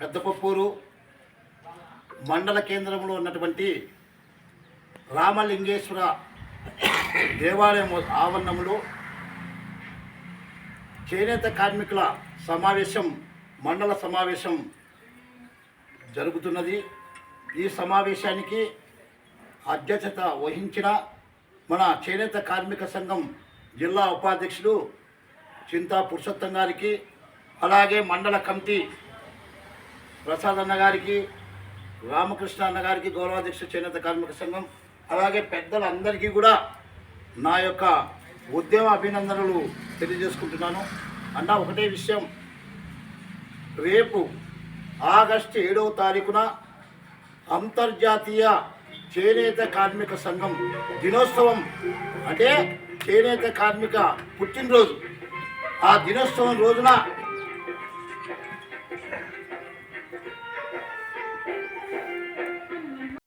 పెద్దపప్పూరు మండల కేంద్రంలో ఉన్నటువంటి రామలింగేశ్వర దేవాలయం ఆవరణంలో చేనేత కార్మికుల సమావేశం మండల సమావేశం జరుగుతున్నది. ఈ సమావేశానికి అధ్యక్షత వహించిన మన చేనేత కార్మిక సంఘం జిల్లా ఉపాధ్యక్షుడు చింతా పురుషోత్తం గారికి అలాగే మండల కమిటీ ప్రసాద్ అన్న గారికి రామకృష్ణ అన్న గారికి చేనేత కార్మిక సంఘం అలాగే పెద్దలందరికీ కూడా నా యొక్క ఉద్యమ అభినందనలు తెలియజేసుకుంటున్నాను. అన్న ఒకటే విషయం. రేపు ఆగస్టు ఏడవ తారీఖున అంతర్జాతీయ చేనేత కార్మిక సంఘం దినోత్సవం అంటే చేనేత కార్మిక పుట్టినరోజు. ఆ దినోత్సవం రోజున